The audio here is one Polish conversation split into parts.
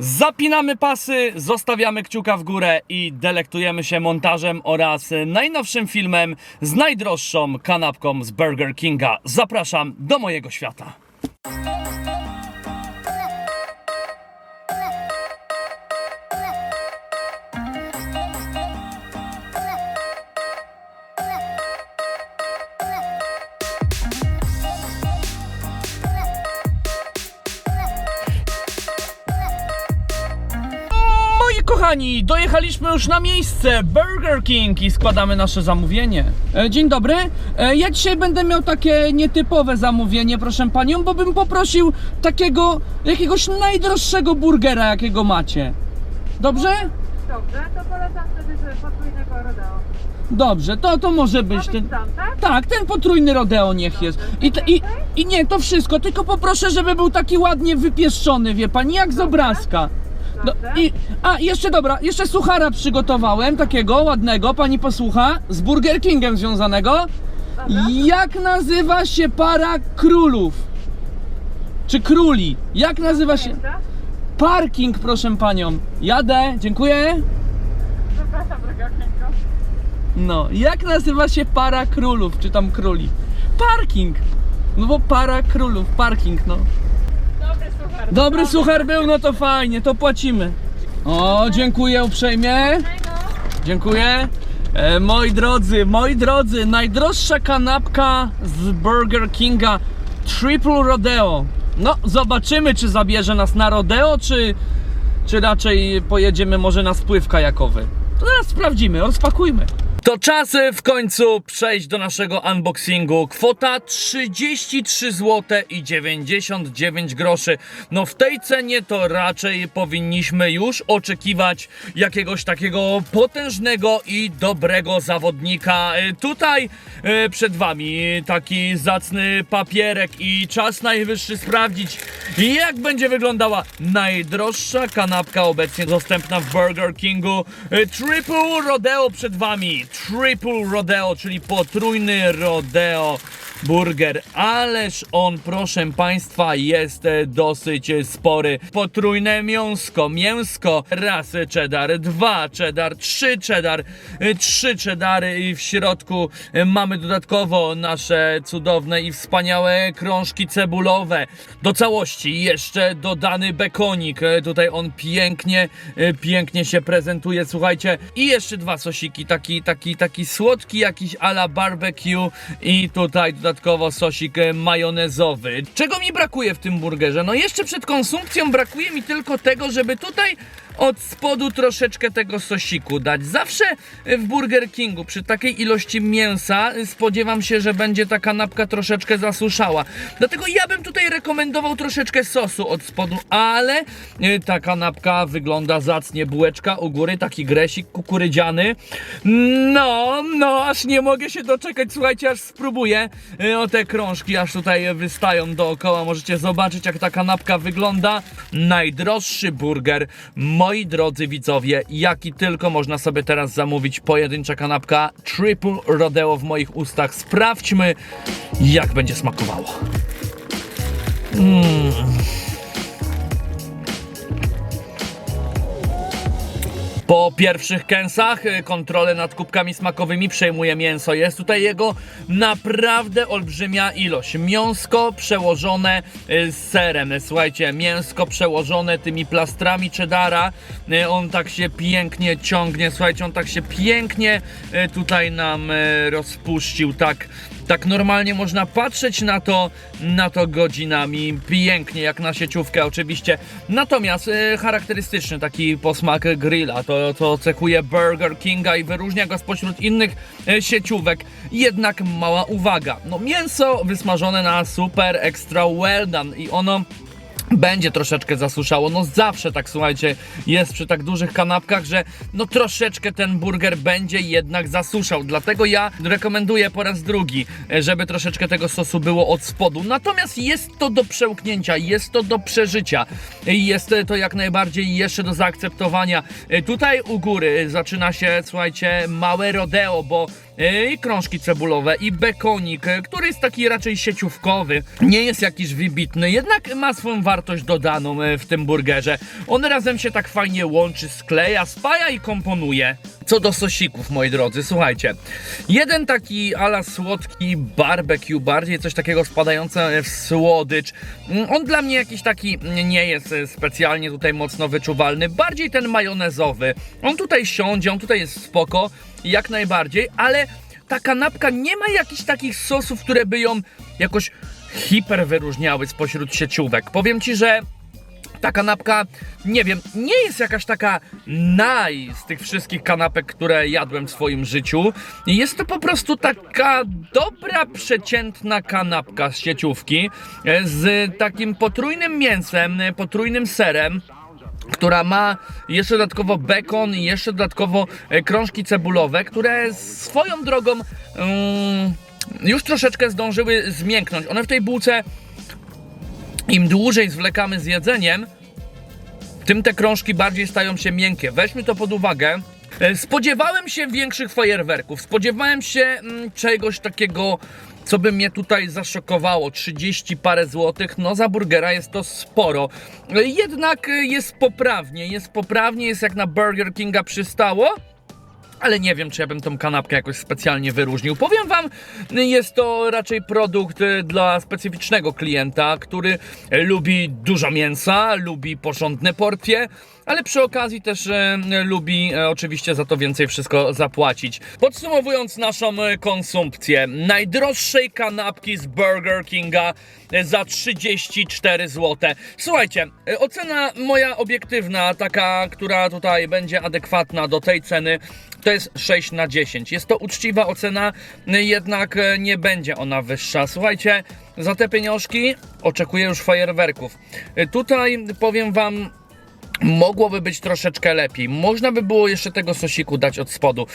Zapinamy pasy, zostawiamy kciuka w górę i delektujemy się montażem oraz najnowszym filmem z najdroższą kanapką z Burger Kinga. Zapraszam do mojego świata. Kochani, dojechaliśmy już na miejsce Burger King i składamy nasze zamówienie. E, dzień dobry. E, ja dzisiaj będę miał takie nietypowe zamówienie, proszę panią, bo bym poprosił takiego jakiegoś najdroższego burgera, jakiego macie. Dobrze? Dobrze, to polecam wtedy sobie podwójnego rodeo. Dobrze, to, to może być ten. tam, tak? Tak, ten potrójny rodeo niech jest. I, i, I nie, to wszystko, tylko poproszę, żeby był taki ładnie wypieszczony, wie pani, jak z obrazka. No, i, a, jeszcze dobra, jeszcze suchara przygotowałem, takiego ładnego, pani posłucha, z Burger Kingiem związanego. Jak nazywa się para królów? Czy króli? Jak nazywa się? Parking, proszę panią. Jadę, dziękuję. Droga. No, jak nazywa się para królów, czy tam króli? Parking! No bo para królów, parking, no. Dobry suchar. Był, no to fajnie, to płacimy. O, dziękuję uprzejmie. Dziękuję. E, moi drodzy, moi drodzy, najdroższa kanapka z Burger Kinga Triple Rodeo. No, zobaczymy, czy zabierze nas na rodeo, czy, czy raczej pojedziemy może na spływ kajakowy. To zaraz sprawdzimy, rozpakujmy. To czas w końcu przejść do naszego unboxingu. Kwota 33 zł i 99 groszy. No w tej cenie to raczej powinniśmy już oczekiwać jakiegoś takiego potężnego i dobrego zawodnika. E, Tutaj e, przed wami taki zacny papierek i czas najwyższy sprawdzić jak będzie wyglądała najdroższa kanapka obecnie dostępna w Burger Kingu. E, Triple Rodeo przed wami. Triple Rodeo, czyli potrójny rodeo burger, ależ on, proszę Państwa, jest e, dosyć e, spory. Potrójne mięsko, mięsko, raz cheddar, dwa cheddar, trzy cheddar, e, trzy cheddary i w środku mamy dodatkowo nasze cudowne i wspaniałe krążki cebulowe. Do całości jeszcze dodany bekonik, tutaj on pięknie, pięknie się prezentuje, słuchajcie. I jeszcze dwa sosiki, taki, taki, taki słodki jakiś ala barbecue i tutaj dodatkowo sosik e, majonezowy. Czego mi brakuje w tym burgerze? No jeszcze przed konsumpcją brakuje mi tylko tego, żeby tutaj od spodu troszeczkę tego sosiku dać. Zawsze w Burger Kingu przy takiej ilości mięsa y, spodziewam się, że będzie ta kanapka troszeczkę zasuszała. Dlatego ja bym tutaj rekomendował troszeczkę sosu od spodu, ale y, ta kanapka wygląda zacnie. Bułeczka u góry, taki gresik kukurydziany. No, no, aż nie mogę się doczekać. Słuchajcie, aż spróbuję. Y, O te krążki aż tutaj wystają dookoła. Możecie zobaczyć, jak ta kanapka wygląda. Najdroższy burger, moi drodzy widzowie, jaki tylko można sobie teraz zamówić. Pojedyncza kanapka Triple Rodeo w moich ustach. Sprawdźmy, jak będzie smakowało. Po pierwszych kęsach y, kontrolę nad kubkami smakowymi przejmuje mięso. Jest tutaj jego naprawdę olbrzymia ilość. Mięsko przełożone y, z serem. Słuchajcie, mięsko przełożone tymi plastrami cheddara. Y, On tak się pięknie ciągnie. Słuchajcie, on tak się pięknie tutaj nam rozpuścił. Tak tak normalnie można patrzeć na to, na to godzinami. Pięknie, jak na sieciówkę oczywiście. Natomiast e, charakterystyczny taki posmak grilla, to, to cechuje Burger Kinga i wyróżnia go spośród innych e, sieciówek. Jednak mała uwaga, no mięso wysmażone na super extra well done i ono będzie troszeczkę zasuszało. No zawsze tak, słuchajcie, jest przy tak dużych kanapkach, że no troszeczkę ten burger będzie jednak zasuszał. Dlatego ja rekomenduję po raz drugi, e, żeby troszeczkę tego sosu było od spodu. Natomiast jest to do przełknięcia, jest to do przeżycia. Jest to jak najbardziej jeszcze do zaakceptowania. E, Tutaj u góry zaczyna się, słuchajcie, małe rodeo, bo i krążki cebulowe, i bekonik, który jest taki raczej sieciówkowy. Nie jest jakiś wybitny, jednak ma swoją wartość dodaną e, w tym burgerze. On razem się tak fajnie łączy, skleja, spaja i komponuje. Co do sosików, moi drodzy, słuchajcie. Jeden taki ala słodki barbecue, bardziej coś takiego spadające w słodycz. Mm, On dla mnie jakiś taki nie jest e, specjalnie tutaj mocno wyczuwalny. Bardziej ten majonezowy. On tutaj siądzie, on tutaj jest spoko, jak najbardziej, ale ta kanapka nie ma jakichś takich sosów, które by ją jakoś hiper wyróżniały spośród sieciówek. Powiem ci, że ta kanapka, nie wiem, nie jest jakaś taka naj z tych wszystkich kanapek, które jadłem w swoim życiu. Jest to po prostu taka dobra, przeciętna kanapka z sieciówki e, z takim potrójnym mięsem, e, potrójnym serem która ma jeszcze dodatkowo bekon i jeszcze dodatkowo e, krążki cebulowe, które swoją drogą mm, już troszeczkę zdążyły zmięknąć. One w tej bułce im dłużej zwlekamy z jedzeniem, tym te krążki bardziej stają się miękkie. Weźmy to pod uwagę. E, Spodziewałem się większych fajerwerków. Spodziewałem się mm, czegoś takiego, co by mnie tutaj zaszokowało. 30 parę złotych. No za burgera jest to sporo. Jednak jest poprawnie. Jest poprawnie, jest jak na Burger Kinga przystało. Ale nie wiem, czy ja bym tą kanapkę jakoś specjalnie wyróżnił. Powiem wam, jest to raczej produkt y, dla specyficznego klienta, który lubi dużo mięsa, lubi porządne porcje, ale przy okazji też e, lubi e, oczywiście za to więcej wszystko zapłacić. Podsumowując naszą e, konsumpcję, najdroższej kanapki z Burger Kinga e, za 34 zł. Słuchajcie, e, ocena moja obiektywna, taka, która tutaj będzie adekwatna do tej ceny, to jest 6 na 10. Jest to uczciwa ocena, jednak e, nie będzie ona wyższa. Słuchajcie, za te pieniążki oczekuję już fajerwerków. Y, Tutaj powiem wam, Mogłoby być troszeczkę lepiej. Można by było jeszcze tego sosiku dać od spodu.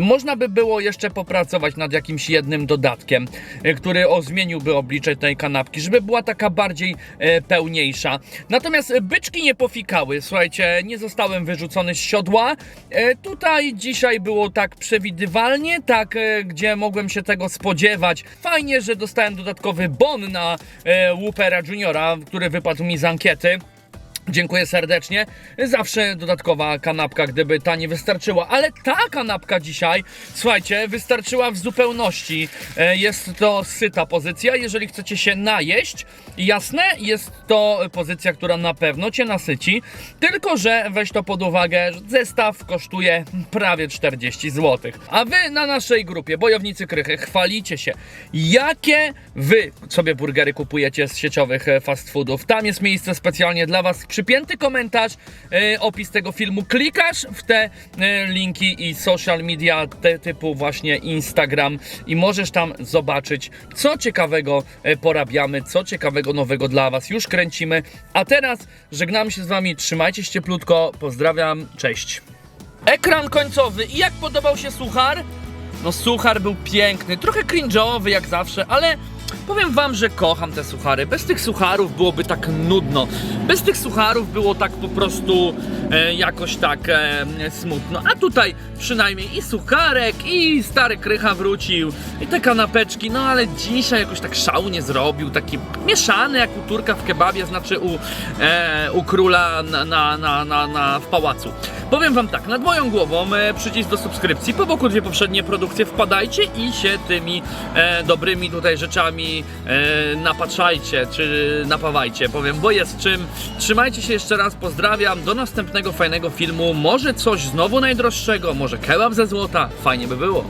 Można by było jeszcze popracować nad jakimś jednym dodatkiem, e, który o, zmieniłby oblicze tej kanapki, żeby była taka bardziej e, pełniejsza. Natomiast e, byczki nie pofikały, słuchajcie, nie zostałem wyrzucony z siodła. E, tutaj dzisiaj było tak przewidywalnie, tak e, gdzie mogłem się tego spodziewać. Fajnie, że dostałem dodatkowy bon na e, Juniora, który wypadł mi z ankiety. Dziękuję serdecznie. Zawsze dodatkowa kanapka, gdyby ta nie wystarczyła, ale ta kanapka dzisiaj, słuchajcie, wystarczyła w zupełności. E, Jest to syta pozycja, jeżeli chcecie się najeść. Jasne, jest to pozycja, która na pewno cię nasyci, tylko że weź to pod uwagę, zestaw kosztuje prawie 40 zł. A wy na naszej grupie Bojownicy Krychy chwalicie się, jakie wy sobie burgery kupujecie z sieciowych e, fast foodów. Tam jest miejsce specjalnie dla was. Przypięty komentarz, e, opis tego filmu. Klikasz w te e, linki i social media te typu właśnie Instagram i możesz tam zobaczyć, co ciekawego e, porabiamy, co ciekawego nowego dla was już kręcimy. A teraz żegnam się z wami, trzymajcie się cieplutko, pozdrawiam, cześć. Ekran końcowy i jak podobał się suchar? No suchar był piękny, trochę cringe'owy jak zawsze, ale powiem wam, że kocham te suchary. Bez tych sucharów byłoby tak nudno. Bez tych sucharów było tak po prostu e, jakoś tak e, smutno. A tutaj przynajmniej i sucharek, i stary krycha wrócił, i te kanapeczki, no ale dzisiaj jakoś tak szału nie zrobił, taki mieszany jak u Turka w kebabie, znaczy u, e, u króla na, na, na, na, na, w pałacu. Powiem wam tak, nad moją głową e, przycisk do subskrypcji, po boku dwie poprzednie produkcje, wpadajcie i się tymi e, dobrymi tutaj rzeczami e, napatrzajcie, czy napawajcie, powiem, bo jest czym. Trzymajcie się jeszcze raz, pozdrawiam, do następnego fajnego filmu, może coś znowu najdroższego, może kebab ze złota, fajnie by było.